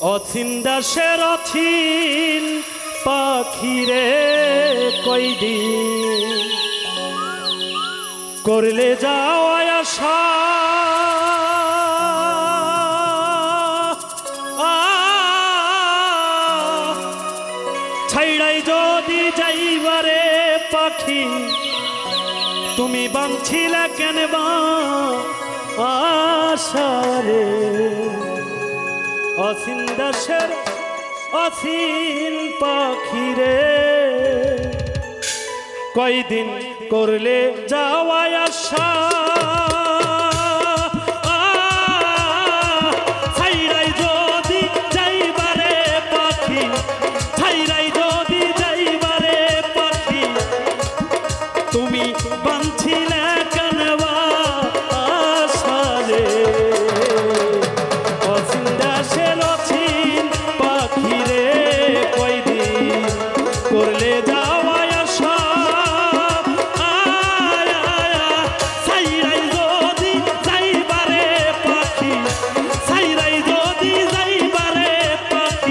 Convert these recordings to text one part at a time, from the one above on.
অথিন দাসের অথিন পাখিরে কইদিন করলে যাও আশা ছাইড়াই যদি যাইবারে পাখি, তুমি বাঁধছিলে কেন বা আশারে অসীন দাসের অসীন পাখিরে। কয়দিন করলে যাওয়ায় আশা?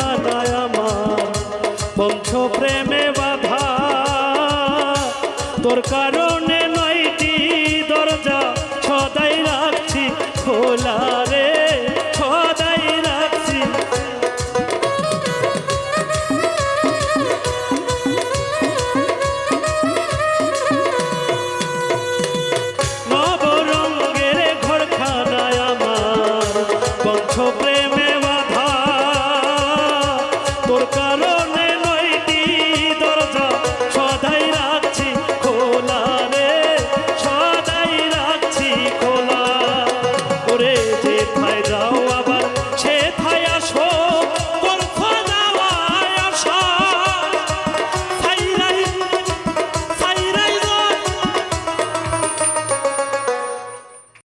খানায় আমার পঞ্চ প্রেমে বাধা। তোর কারণে নয়টি দরজা সদাই রাখছি, খোলা রে, সদাই রাখছি। নব রঙ্গের ঘর খানায় আমার পঞ্চ প্রেমে